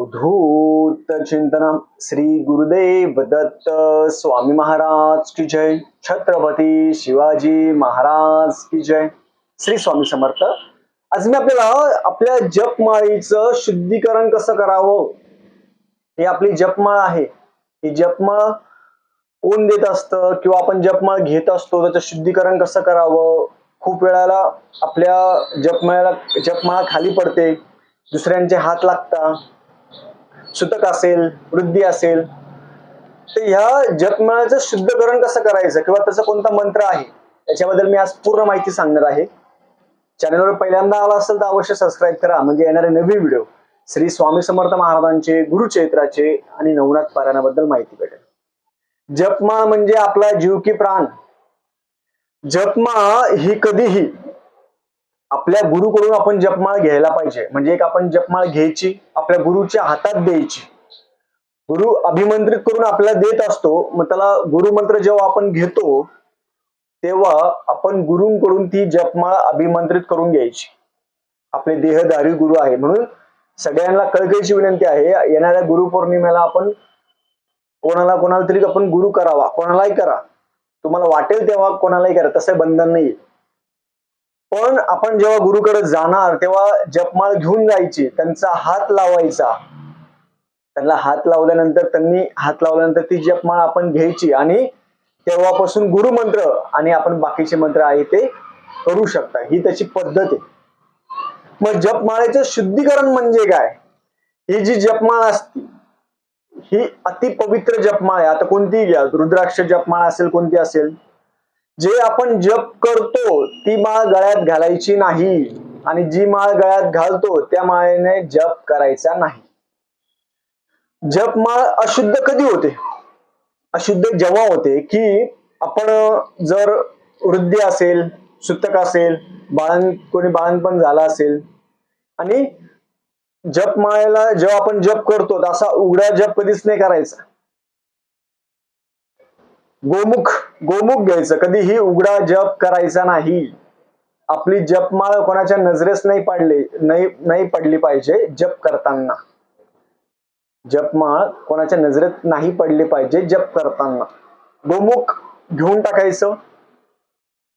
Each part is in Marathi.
अवधूत चिंतन श्री गुरुदेव दत्त स्वामी महाराज की जय। छत्रपती शिवाजी महाराज की जय। श्री स्वामी समर्थ। आज मी आपल्याला आपल्या जपमाळीचं शुद्धीकरण कसं करावं? ही आपली जपमाळ आहे. ही जपमाळ कोण देत असतं किंवा आपण जपमाळ घेत असतो त्याचं शुद्धीकरण कसं करावं? खूप वेळाला आपल्या जपमाळ्याला जपमाळा खाली पडते. दुसऱ्यांचे हात लागता. सुतक असेल वृद्धी असेल तर ह्या जपमाळाचं शुद्धकरण कसं करायचं किंवा त्याचा कोणता मंत्र आहे? याच्याबद्दल मी आज पूर्ण माहिती सांगणार आहे. चॅनलवर पहिल्यांदा आला असेल तर अवश्य सबस्क्राईब करा. म्हणजे येणारे नवीन व्हिडिओ श्री स्वामी समर्थ महाराजांचे गुरुचैत्राचे आणि नवनाथ पारायणाबद्दल माहिती भेटेल. जपमाळ म्हणजे आपला जीव की प्राण. जपमाळ ही कधीही आपल्या गुरुकडून आपण जपमाळ घ्यायला पाहिजे. म्हणजे एक आपण जपमाळ घ्यायची आपल्या गुरुच्या हातात द्यायची. गुरु अभिमंत्रित करून आपल्याला देत असतो मग त्याला गुरुमंत्र जेव्हा आपण घेतो तेव्हा आपण गुरुंकडून ती जपमाळ अभिमंत्रित करून घ्यायची. आपले देहधारी गुरु आहे. म्हणून सगळ्यांना कळकळीची विनंती आहे येणाऱ्या गुरुपौर्णिमेला आपण कोणाला कोणाला तरी आपण गुरु करावा. कोणालाही करा. तुम्हाला वाटेल तेव्हा कोणालाही करा. तसं बंधन नाही पण आपण जेव्हा गुरुकडे जाणार तेव्हा जपमाळ घेऊन जायची. त्यांचा हात लावायचा. त्यांना हात लावल्यानंतर त्यांनी हात लावल्यानंतर ती जपमाळ आपण घ्यायची आणि तेव्हापासून गुरुमंत्र आणि आपण बाकीचे मंत्र आहे ते करू शकता. ही त्याची पद्धत आहे. मग जपमाळेचं शुद्धीकरण म्हणजे काय? ही जी जपमाळ असते ही अतिपवित्र जपमाळ आहे. आता कोणतीही घ्या. रुद्राक्ष जपमाळ असेल कोणती असेल? जे आपण जप करतो ती माळ गळ्यात घालायची नाही. आणि जी माळ गळ्यात घालतो त्या माळेने जप करायचा नाही. जपमाळ अशुद्ध कधी होते? अशुद्ध जेव्हा होते की आपण जर वृद्धी असेल सुतक असेल बाळण कोणी बाळणपण झालं असेल आणि जप माळेला जेव्हा आपण जप करतो असा उघडा जप कधीच नाही करायचा. गोमुख गोमुख घ्यायचं. कधीही उघडा जप करायचा नाही. आपली जपमाळ कोणाच्या नजरेस नाही पडली नाही नाही पडली पाहिजे जप करताना. जपमाळ कोणाच्या नजरेत नाही पडली पाहिजे जप करताना. गोमुख घेऊन टाकायचं.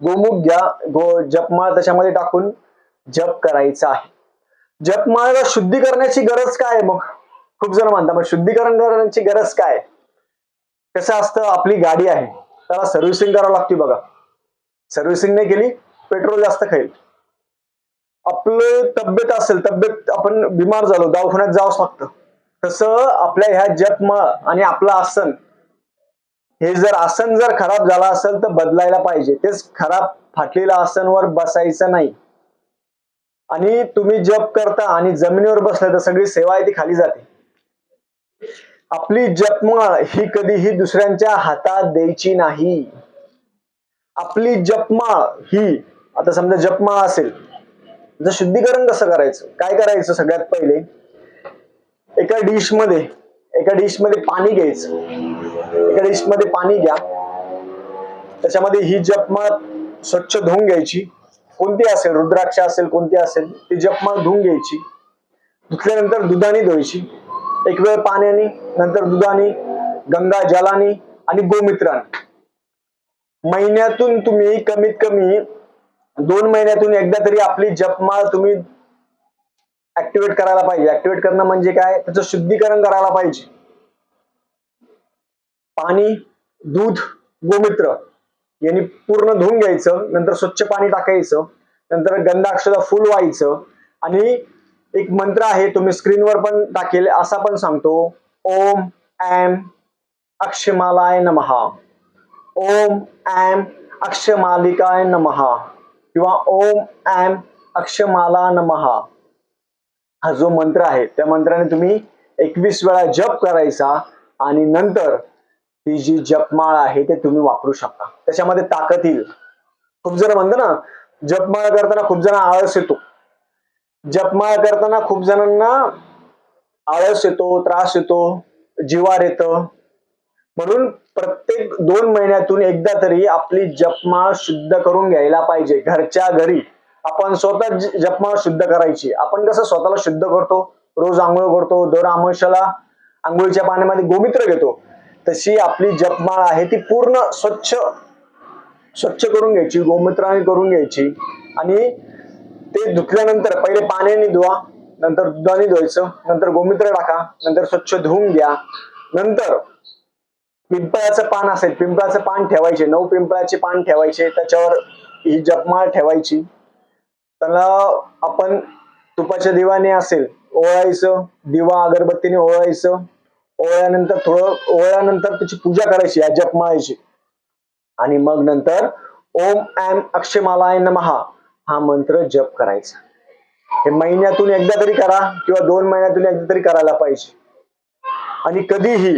गोमुख घ्या गो जपमाळ त्याच्यामध्ये टाकून जप करायचा आहे. जपमाळेला शुद्धी करण्याची गरज काय मग? खूप जण म्हणता मग शुद्धीकरण करण्याची गरज काय? कसं असतं? आपली गाडी आहे. त्याला सर्व्हिसिंग करावं लागते बघा. सर्व्हिसिंग नाही केली पेट्रोल जास्त खाईल. आपलं तब्येत असेल तब्येत आपण बिमार झालो दवाखान्यात जावंच लागतं. तसं आपल्या ह्या जपमाळ आणि आपलं आसन हे जर आसन जर खराब झालं असेल तर बदलायला पाहिजे. तेच खराब फाटलेलं आसनवर बसायचं नाही. आणि तुम्ही जप करता आणि जमिनीवर बसला तर सगळी सेवा आहे ती खाली जाते. आपली जपमाळ ही कधीही दुसऱ्यांच्या हातात द्यायची नाही. आपली जपमाळ ही आता समजा जपमाळ असेल तर शुद्धीकरण कसं करायचं? काय करायचं सगळ्यात पहिले? एका डिशमध्ये एका डिशमध्ये पाणी घ्यायचं. एका डिशमध्ये पाणी घ्या. त्याच्यामध्ये ही जपमाळ स्वच्छ धुवून घ्यायची. कोणती असेल? रुद्राक्ष असेल कोणती असेल? ती जपमाळ धुवून घ्यायची. धुतल्यानंतर दुधाने धुवायची. एक वेळ पाण्याने नंतर दुधाने गंगा जलाने आणि गोमित्राने. महिन्यातून तुम्ही कमीत कमी दोन महिन्यातून एकदा तरी आपली जपमाळ तुम्ही ऍक्टिवेट करायला पाहिजे. ऍक्टिवेट करणं म्हणजे काय? त्याचं शुद्धीकरण करायला पाहिजे. पाणी दूध गोमित्र यांनी पूर्ण धुवून घ्यायचं नंतर स्वच्छ पाणी टाकायचं नंतर गंधाक्षरा फुल व्हायचं आणि एक मंत्र आहे तुम्ही स्क्रीनवर पण टाकेल असा पण सांगतो. ओम एम अक्षमालाय नमहा ओम एम अक्षमालिकाय नमहा किंवा ओम एम अक्षमाला नमहा हा जो मंत्र आहे त्या मंत्राने तुम्ही एकवीस वेळा जप करायचा आणि नंतर ती जी जपमाळ आहे ते तुम्ही वापरू शकता. त्याच्यामध्ये ताकद येईल. खूप जण म्हणतो ना जपमाळ करताना खूप जण आळस येतो. जपमाळ करताना खूप जणांना आळस येतो त्रास येतो जीवार येत. म्हणून प्रत्येक दोन महिन्यातून एकदा तरी आपली जपमाळ शुद्ध करून घ्यायला पाहिजे. घरच्या घरी आपण स्वतः जपमाळ शुद्ध करायची. आपण कसं स्वतःला शुद्ध करतो? रोज आंघोळ करतो दर आमोशाला आंघोळीच्या पाण्यामध्ये गोमित्र घेतो. तशी आपली जपमाळ आहे ती पूर्ण स्वच्छ स्वच्छ करून घ्यायची गोमूत्राने करून घ्यायची. आणि ते धुतल्यानंतर पहिले पाण्याने धुवा नंतर दुधाने धुवायचं नंतर गोमित्र टाका नंतर स्वच्छ धुवून घ्या. नंतर पिंपळाचं पान असेल पिंपळाचं पान ठेवायचे नऊ पिंपळाचे पान ठेवायचे त्याच्यावर ही जपमाळ ठेवायची. त्याला आपण तुपाच्या दिवाने असेल ओळायचं दिवा अगरबत्तीने ओळायचं ओळल्यानंतर थोडं ओळल्यानंतर त्याची पूजा करायची या जपमाळेची. आणि मग नंतर ओम एम अक्षमालाय नमहा हा मंत्र जप करायचा. हे महिन्यातून एकदा तरी करा किंवा दोन महिन्यातून एकदा तरी करायला पाहिजे. आणि कधीही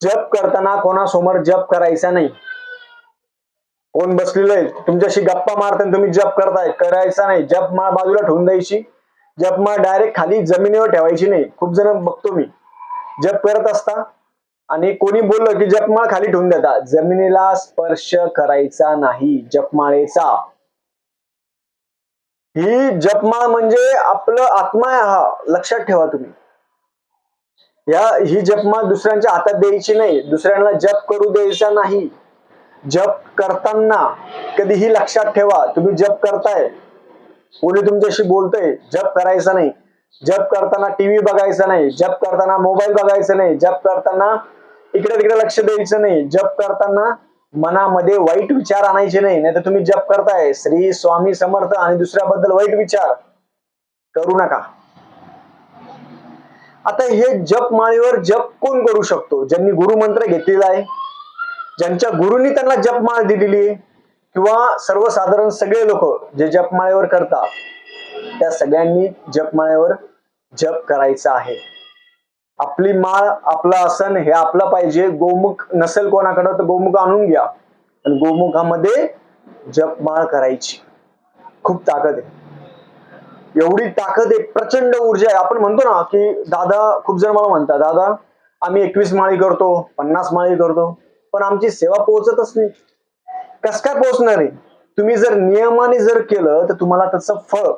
जप करताना कोणासमोर जप करायचा नाही. कोण बसलेलं आहे तुमच्याशी गप्पा मारताना तुम्ही जप करताय करायचा नाही. जप माळ बाजूला ठेवून द्यायची. जप माळ डायरेक्ट खाली जमिनीवर ठेवायची नाही. खूप जण बघतो मी. जप करत असता आणि कोणी बोललं की जपमाळ खाली ठेवून देता. जमिनीला स्पर्श करायचा नाही. जपमाळेचा ही जपमाळ म्हणजे आपलं आत्मा आहे हा लक्षात ठेवा तुम्ही. या ही जपमाळ दुसऱ्यांच्या हातात द्यायची नाही दुसऱ्यांना जप करू द्यायचा नाही. जप करताना कधीही लक्षात ठेवा तुम्ही जप करताय. कोणी तुमच्याशी बोलतोय जप करायचा नाही. जप करताना टीव्ही बघायचा नाही जप करताना मोबाईल बघायचा नाही जप करताना इकडे तिकडे लक्ष द्यायचं नाही जप करताना मनामध्ये वाईट विचार आणायचे नाही नाही तर तुम्ही जप करताय. श्री स्वामी समर्थ आणि दुसऱ्याबद्दल वाईट विचार करू नका. आता हे जप माळीवर जप कोण करू शकतो? ज्यांनी गुरुमंत्र घेतलेला आहे ज्यांच्या गुरुंनी त्यांना जपमाळ दिलेली आहे किंवा सर्वसाधारण सगळे लोक जे जपमाळेवर करतात त्या सगळ्यांनी जपमाळेवर जप करायचा आहे. आपली माळ आपला आसन हे आपलं पाहिजे. गोमुख नसेल कोणाकडं तर गोमुख आणून घ्या. आणि गोमुखामध्ये जपमाळ करायची. खूप ताकद आहे. एवढी ताकद आहे प्रचंड ऊर्जा आहे. आपण म्हणतो ना की दादा खूप जण मला म्हणतात दादा आम्ही एकवीस माळी करतो पन्नास माळी करतो पण आमची सेवा पोहोचतच नाही. कस काय पोहोचणार आहे? तुम्ही जर नियमाने जर केलं तर तुम्हाला त्याचं फळ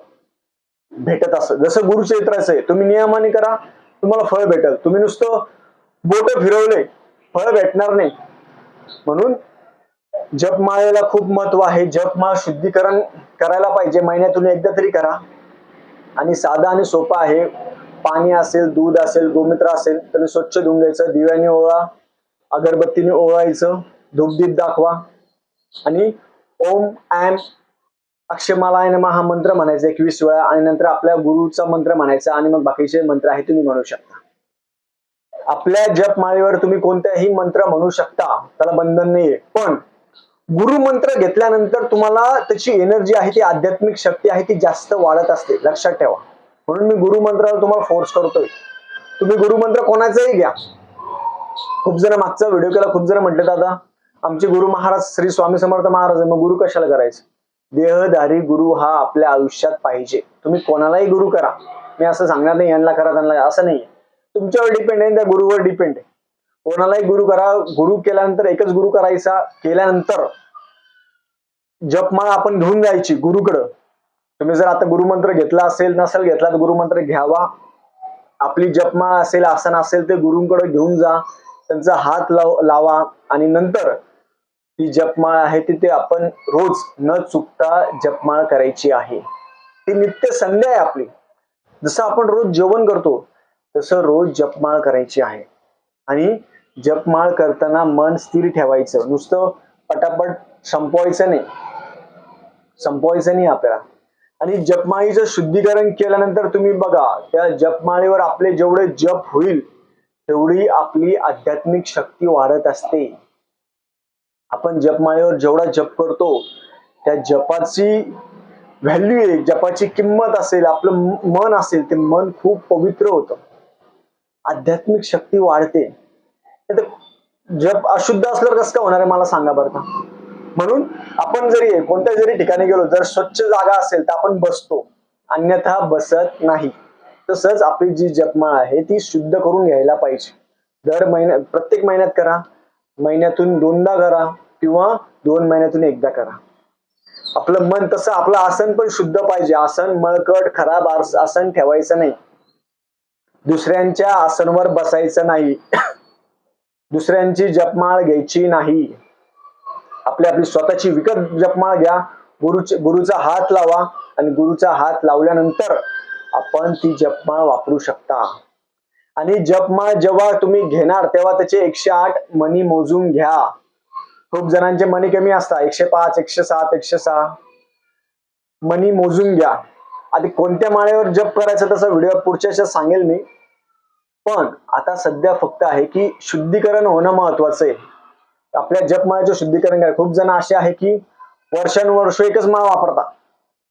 भेटत असत जसं गुरुचरित्राचं आहे तुम्ही नियमाने करा तुम्हाला फळ भेटल. तुम्ही नुसतं बोट फिरवले फळ भेटणार नाही. म्हणून जपमाळेला खूप महत्त्व आहे. जपमाळ शुद्धीकरण करायला पाहिजे. महिन्यातून एकदा तरी करा. आणि साधा आणि सोपा आहे. पाणी असेल दूध असेल गोमित्र असेल तर स्वच्छ धुवून घ्यायचं. दिव्याने ओळा अगरबत्तीने ओळायचं. धूपदीप दाखवा. आणि ओम एम अक्षमालायन नमः हा मंत्र म्हणायचा एकवीस वेळा आणि नंतर आपल्या गुरुचा मंत्र म्हणायचा आणि मग बाकीचे मंत्र आहे तुम्ही म्हणू शकता. आपल्या जपमाळेवर तुम्ही कोणताही मंत्र म्हणू शकता त्याला बंधन नाहीये. पण गुरु मंत्र घेतल्यानंतर तुम्हाला त्याची एनर्जी आहे ती आध्यात्मिक शक्ती आहे ती जास्त वाढत असते. लक्षात ठेवा. म्हणून मी गुरु मंत्राला तुम्हाला फोर्स करतोय. तुम्ही गुरुमंत्र कोणाचाही घ्या. खूप जण मागचा व्हिडिओ केला खूप जण म्हटले दादा आमचे गुरु महाराज श्री स्वामी समर्थ महाराज आहे, मग गुरु कशाला करायचं? देहधारी गुरु हा आपल्या आयुष्यात पाहिजे. तुम्ही कोणालाही गुरु करा. मी असं सांगणार नाही यांना करा त्यांना असं नाही तुमच्यावर डिपेंड आहे त्या गुरुवर डिपेंड आहे. कोणालाही गुरु करा गुरु केल्यानंतर एकच गुरु करायचा केल्यानंतर जपमाळ आपण घेऊन जायची गुरुकडं. तुम्ही जर आता गुरुमंत्र घेतला असेल नसेल घेतला तर गुरुमंत्र घ्यावा. आपली जपमाळ असेल आसन असेल ते गुरुंकडे घेऊन जा. त्यांचा हात लाव लावा. आणि नंतर ती जपमाळ आहे ती ते आपण रोज न चुकता जपमाळ करायची आहे. ती नित्य संध्या आहे आपली. जसं आपण रोज जेवण करतो तसं रोज जपमाळ करायची आहे. आणि जपमाळ करताना मन स्थिर ठेवायचं. नुसतं पटापट संपवायचं नाही. संपवायचं नाही आपल्याला. आणि जपमाळीचं शुद्धीकरण केल्यानंतर तुम्ही बघा त्या जपमाळीवर आपले जेवढे जप होईल तेवढी आपली आध्यात्मिक शक्ती वाढत असते. आपण जपमाळेवर जेवढा जप करतो त्या जपाची व्हॅल्यू आहे जपाची किंमत असेल आपलं मन असेल ते मन खूप पवित्र होतं. आध्यात्मिक शक्ती वाढते. जप अशुद्ध असल्यावर कसं काय होणार आहे मला सांगा बरं का? म्हणून आपण जरी कोणत्या जरी ठिकाणी गेलो जर स्वच्छ जागा असेल तर आपण बसतो. अन्यथा बसत नाही. तसंच आपली जी जपमाळ आहे ती शुद्ध करून घ्यायला पाहिजे. दर महिन्यात प्रत्येक महिन्यात करा. महिन्यातून दोनदा करा. किंवा दोन महिन्यातून एकदा करा. आपलं मन तसं आपलं आसन पण शुद्ध पाहिजे. आसन मळकट खराब आस- आसन ठेवायचं नाही. दुसऱ्यांच्या आसनवर बसायचं नाही. दुसऱ्यांची जपमाळ घ्यायची नाही. आपली आपली स्वतःची विकत जपमाळ घ्या. गुरुचे गुरुचा हात लावा आणि गुरुचा हात लावल्यानंतर आपण ती जपमाळ वापरू शकता. आणि जपमाळ जेव्हा तुम्ही घेणार तेव्हा त्याचे एकशे आठ मनी मोजून घ्या. खूप जणांचे मनी कमी असतात. एकशे पाच एकशे सात एकशे सहा. मनी मोजून घ्या. आधी कोणत्या माळेवर जप करायचं तसं व्हिडिओ पुढच्या सांगेल मी. पण आता सध्या फक्त आहे की शुद्धीकरण होणं महत्वाचं आहे. आपल्या जपमाळ्याचं शुद्धीकरण करा. खूप जण असे आहे की वर्षानुवर्ष एकच माळ वापरतात.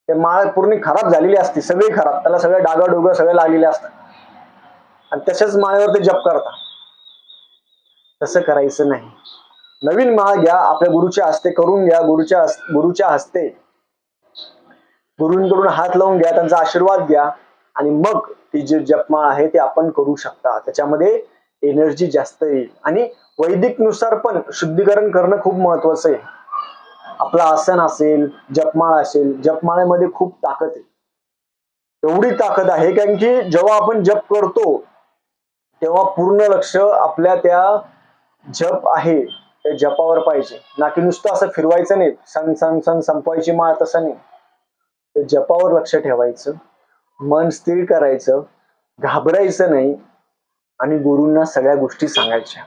ते माळ पूर्ण खराब झालेली असते सगळी खराब. त्याला सगळे डागा डोगं सगळे लागलेले असतात. आणि तशाच माळेवर ते जप करतात. तसं करायचं नाही. नवीन महा घ्या आपल्या गुरुच्या हस्ते करून घ्या गुरुच्या गुरुच्या हस्ते. गुरुंकडून हात लावून घ्या त्यांचा आशीर्वाद घ्या आणि मग ती जी जपमाळ आहे ते आपण करू शकता. त्याच्यामध्ये एनर्जी जास्त येईल. आणि वैदिकनुसार पण शुद्धीकरण करणं खूप महत्वाचं आहे. आपलं आसन असेल जपमाळ असेल जपमाळ्यामध्ये खूप ताकद आहे. एवढी ताकद आहे कारण की जेव्हा आपण जप करतो तेव्हा पूर्ण लक्ष आपल्या त्या जप आहे. हे जपावर पाहिजे. ना की नुसतं असं फिरवायचं नाही. सण सण सण संपवायची माळ तसं नाही. ते जपावर लक्ष ठेवायचं. मन स्थिर करायचं. घाबरायचं नाही. आणि गुरूंना सगळ्या गोष्टी सांगायच्या.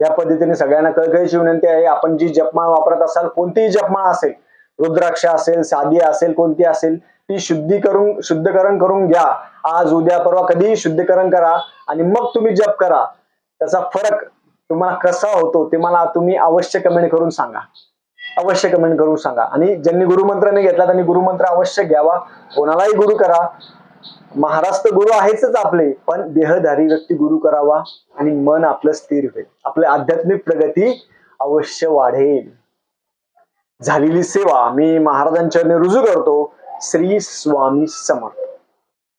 या पद्धतीने सगळ्यांना कळकळीची विनंती आहे. आपण जी जपमाळ वापरत असाल कोणतीही जपमाळ असेल रुद्राक्ष असेल साधी असेल कोणती असेल ती शुद्धी करून शुद्धीकरण करून घ्या. आज उद्या परवा कधीही शुद्धीकरण करा आणि मग तुम्ही जप करा. त्याचा फरक तुम्हाला कसा होतो ते मला तुम्ही अवश्य कमेंट करून सांगा. अवश्य कमेंट करून सांगा. आणि ज्यांनी गुरुमंत्र नाही घेतला त्यांनी गुरुमंत्र अवश्य घ्यावा. कोणालाही गुरु करा. महाराष्ट्र गुरु आहेच आपले पण देहधारी व्यक्ती गुरु करावा आणि मन आपलं स्थिर होईल. आपली आध्यात्मिक प्रगती अवश्य वाढेल. झालेली सेवा मी महाराजांच्या रुजू करतो. श्री स्वामी समर्थ.